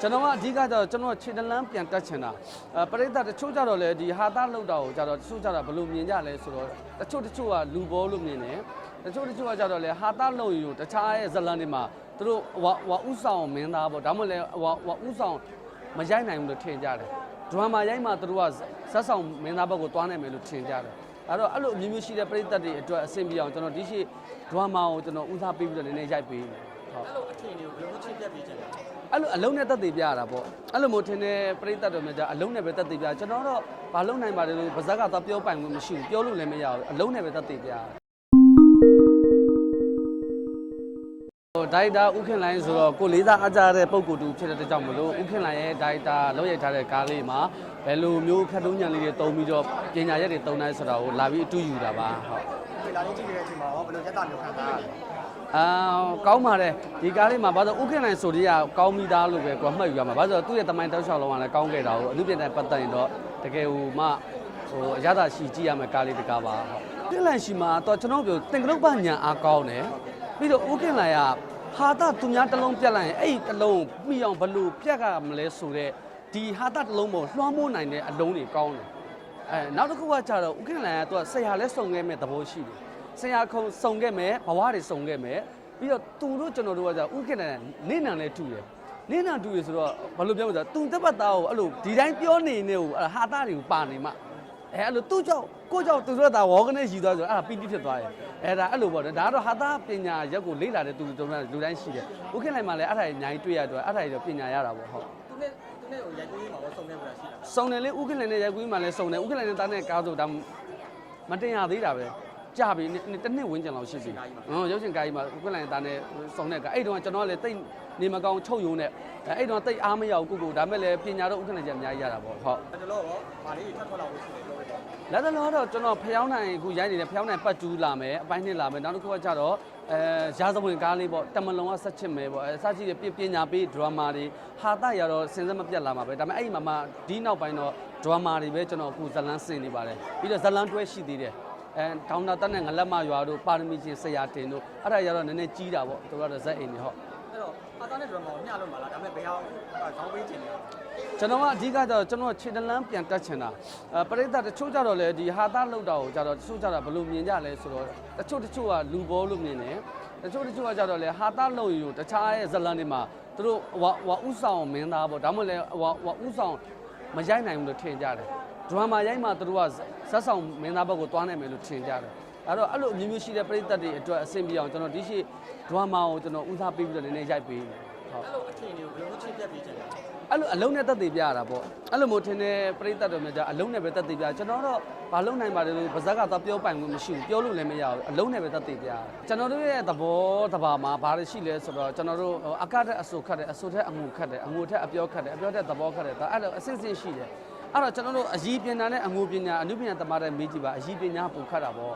ကျွန်တော်ကအဓိကကျတော့ကျွန်တော်ခြေတလန်းပြန်တက်ချင်တာအဲပရိသတ်တချို့ကြတော့လေဒီဟာသားလောက်တာကိုကြတော့တချို့ကြတော့ဘယ်လိုမြင်ကြလဲဆိုတော့တချို့တချို့ကလူဘောလို့မြင်တယ်တချို့တချို့ကကြတော့လေဟာသားလောက်ယူတခြားရဲ့ဇလန်တွေမှာသူတို့ဝါဝါဥဆောင်မင်းသားပေါ့ဒါမှမဟုတ်လေဝါဝါဥဆောင်မရိုက်နိုင်ဘူးလို့ထင်ကြတယ်ဒရမာရိုက်မှသူတို့ကဇက်ဆောင်မင်းသားဘက်ကိုတွားနိုင်မယ်လို့ထင်ကြတယ်အဲ့တော့အဲ့လိုအမျိုးမျိုးရှိတဲ့ပရိသတ်တွေအတွက်အဆင်ပြေအောင်ကျွန်တော်ဒီရှိဒရမာကိုကျွန်တော်ဦးစားပေးပြီးတော့နည်းနည်းရိုက်ပေးတယ်ဟုတ်အဲ့လိုအခြေအနေကိုဘယ်လိုချင်းပြတ်ပြီးချင်လဲ အဲ့လိုအလုံးနဲ့တက်သေးပြရတာပေါ့အဲ့လိုမျိုးထင်တဲ့ပြိတ္တတော်များကြအလုံးနဲ့ပဲတက်သေးပြကျွန်တော်တော့ဘာလုံးနိုင်ပါတယ်လို့ပါဇက်ကတော့ပြောပိုင်ခွင့်မရှိဘူးပြောလို့လည်းမရဘူးအလုံးနဲ့ပဲတက်သေးပြရဟိုဒိုက်တာဥခင်လိုင်းဆိုတော့ကိုလေးစားအားကြတဲ့ပုံကိုယ်တူဖြစ်တဲ့အတွက်ကြောင့်မလို့ဥခင်လိုင်းရဲ့ဒိုက်တာလောက်ရိုက်ထားတဲ့ကားလေးမှာဘယ်လိုမျိုးခက်တုံးညံလေးတွေတုံးပြီးတော့ပညာရက်တွေတုံးတိုင်းဆိုတာကိုလာပြီးအတူယူတာပါဟုတ်ဒီလာလေးကြည့်နေတဲ့အချိန်မှာရောဘယ်လိုရက်တာမျိုးခံစားရလဲ အာကောင်းပါတယ်ဒီကားလေးမှာဘာလို့ဥက္ကဋ္ဌနိုင်ဆိုတည်းကကောင်းမိသားလို့ပဲကိုယ်မှတ်ယူရမှာဘာလို့လဲသူ့ရဲ့တမိုင်းတောက်လျှောက်လုံးကလည်းကောင်းခဲ့တာကိုအမှုပြတဲ့ပတ်သက်ရင်တော့တကယ်ဟိုမှဟိုအရသာရှိကြည့်ရမယ်ကားလေးတကားပါဟုတ်ပြင်လန်ရှိမှာတော့ကျွန်တော်ပြောတင်ကလုတ်ပညာအားကောင်းတယ်ပြီးတော့ဥက္ကဋ္ဌနိုင်ကဟာတာသူများတစ်လုံးပြက်လိုက်ရင်အဲ့ဒီတစ်လုံးမိအောင်ဘလို့ပြက်ကမလဲဆိုတော့ဒီဟာတာတစ်လုံးပေါ်လွှမ်းမိုးနိုင်တဲ့အလုံးတွေကောင်းတယ်အဲနောက်တစ်ခုကကြတော့ဥက္ကဋ္ဌလန်ကသူကဆရာလဲစုံခဲ့မဲ့သဘောရှိတယ် ဆရာခုံစုံခဲ့မဲ့ဘဝတွေစုံခဲ့မဲ့ပြီးတော့သူတို့ကျွန်တော်တို့ကကြဥက္ကဋ္ဌလန်နေနံလဲတူတယ်နေနံတူရဆိုတော့ဘာလို့ပြောမလဲဆိုတော့သူတက်ပတ်သားကိုအဲ့လိုဒီတိုင်းပြောနေနေကိုအဲ့ဟာသားတွေကိုပါနေမှအဲအဲ့လိုသူ့ကြောင့်ကိုကြောင့်သူတို့ကဝေါကနေရှိသွားဆိုအဲ့ဒါပီတိဖြစ်သွားတယ်အဲ့ဒါအဲ့လိုပေါ့ဒါကတော့ဟာသားပညာရက်ကိုလေ့လာတဲ့သူတို့လူတိုင်းရှိတယ်ဥက္ကဋ္ဌလန်မှာလည်းအဲ့ဒါကြီးအများကြီးတွေ့ရတော့အဲ့ဒါကြီးတော့ပညာရတာပေါ့ဟုတ်သူနဲ့သူနဲ့ဟိုရိုက်ကူးရေးမှာရောစုံနေပြီလားရှိလားစုံတယ်လေဥက္ကဋ္ဌနဲ့ရိုက်ကူးမှလည်းစုံတယ်ဥက္ကဋ္ဌနဲ့တားနဲ့ကားဆိုဒါမတင်ရသေးတာပဲ ကြာပြီတစ်နှစ်ဝန်းကျင်လောက်ရှိပြီဟောရုပ်ရှင်ကားကြီးမှာဥက္ကဋ္ဌနဲ့တားနဲ့စုံတဲ့ကအဲ့တုန်းကကျွန်တော်ကလည်းတိတ်နေမကောင်းချုပ်ယုံနဲ့အဲ့တုန်းကတိတ်အားမရဘူးကိုကိုဒါမဲ့လည်းပညာတော့ဥက္ကဋ္ဌကြီးအများကြီးရတာပေါ့ဟုတ်အဲ့တော့ရောဗာလေးတွေထပ်ထွက်လာလို့ရှိတယ်ပြောပြပါလက်တလောတော့ကျွန်တော်ဖျောင်းနိုင်အခုရိုက်နေတဲ့ဖျောင်းနိုင်ပတ်ကျူးလာမယ်အပိုင်းနှစ်လာမယ်နောက်တစ်ခုကကြတော့အဲရာဇဝင်ကားလေးပေါ့တမလုံကဆက်ချစ်မယ်ပေါ့အဲစကြည့်တဲ့ပညာပေးဒရမာတွေဟာတရတော့စင်စက်မပြတ်လာမှာပဲဒါပေမဲ့အဲ့ဒီမှာမှဒီနောက်ပိုင်းတော့ဒရမာတွေပဲကျွန်တော်အခုဇလန်းစင်နေပါတယ်ပြီးတော့ဇလန်းတွဲရှိသေးတယ် အဲဒေါင်းနာတက်နဲ့ငလက်မရွာတို့ပါရမီချင်းဆရာတင်တို့အဲ့ဒါရတော့နည်းနည်းကြီးတာပေါ့တို့ကတော့ဇက်အိမ်တွေဟုတ်အဲ့တော့အာသားနဲ့ဒရမာကိုမျှလို့မလားဒါပေမဲ့ဘယ်ဟာခေါင်းပေးချင်လဲကျွန်တော်ကအဓိကကျတော့ကျွန်တော်ခြေတလန်းပြန်တက်ချင်တာအဲပရိသတ်တချို့ကြတော့လေဒီဟာသားလောက်တာကိုကြတော့တချို့ကြတော့ဘယ်လိုမြင်ကြလဲဆိုတော့တချို့တချို့ကလူဘောလို့မြင်တယ်တချို့တချို့ကကြတော့လေဟာသားလောက်ယူတခြားရဲ့ဇလန်တွေမှာသူတို့ဝါဝါဥဆောင်မင်းသားပေါ့ဒါမှမဟုတ်လေဝါဝါဥဆောင်မရိုက်နိုင်ဘူးလို့ထင်ကြတယ်ဒရမာရိုက်မှသူတို့က ဇက်ဆောင်မင်းသားဘက်ကိုတွားနိုင်မယ်လို့ထင်ကြတယ်အဲ့တော့အဲ့လိုအမျိုးမျိုးရှိတဲ့ပရိသတ်တွေအတွက်အဆင်ပြေအောင်ကျွန်တော်ဒီရှိဒရမာကိုကျွန်တော်ဦးစားပေးပြီးတော့နည်းနည်းရိုက်ပေးတယ်ဟုတ်အဲ့လိုအခြေအနေကိုဘယ်လိုချင်းပြတ်ပြီးချင်လဲအဲ့လိုအလုံးနဲ့တက်သေးပြရတာပေါ့အဲ့လိုမျိုးထင်တဲ့ပြိတ္တတော်များကြအလုံးနဲ့ပဲတက်သေးပြကျွန်တော်တော့ဘာလုံးနိုင်ပါတယ်လို့ပါဇက်ကတော့ပြောပိုင်ခွင့်မရှိဘူးပြောလို့လည်းမရဘူးအလုံးနဲ့ပဲတက်သေးပြရကျွန်တော်တို့ရဲ့သဘောတဘာမှာဘာတွေရှိလဲဆိုတော့ကျွန်တော်တို့အကတဲ့အဆူခတ်တယ်အဆူထက်အငူခတ်တယ်အငူထက်အပြောခတ်တယ်အပြောထက်သဘောခတ်တယ်ဒါအဲ့လိုအစစ်စစ်ရှိတယ် အဲ့တော့ကျွန်တော်တို့အကြီးပညာနဲ့အငူပညာအနုပညာသမားတဲ့မေးကြည့်ပါအကြီးပညာပူခတ်တာပေါ့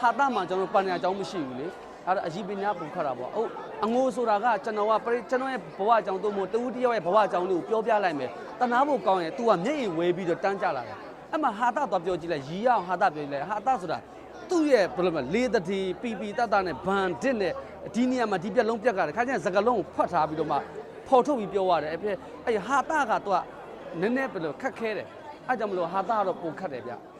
ဟာတာမှာကျွန်တော်တို့ပညာကျောင်းမရှိဘူးလေအဲ့တော့အကြီးပညာပူခတ်တာပေါ့ဟုတ်အငိုဆိုတာကကျွန်တော်ကပရိကျွန်တော်ရဲ့ဘဝအကြောင်းသို့မဟုတ်တူတယောက်ရဲ့ဘဝအကြောင်းလေးကိုပြောပြလိုက်မယ်တနာဖို့ကောင်းရင် तू ကမျက်ရည်ဝဲပြီးတော့တန်းကြလာတယ်အဲ့မှာဟာတာသွားပြောကြည့်လိုက်ရီရအောင်ဟာတာပြောကြည့်လိုက်ဟာတာဆိုတာသူ့ရဲ့ဘယ်လိုလဲလေးတတိပီပီတတနဲ့ဘန်တစ်နဲ့ဒီနေရာမှာဒီပြက်လုံးပြက်ကတယ်ခါကျရင်စကလုံးကိုဖွက်ထားပြီးတော့မှဖော်ထုတ်ပြီးပြောရတယ်အဲ့ပြအဲ့ဟာတာက तू က နည်းနည်းဘယ်လိုခက်ခဲတယ်အဲ့ကြောင့်မလို့ဟာတာကတော့ပုံခတ်တယ်ဗျ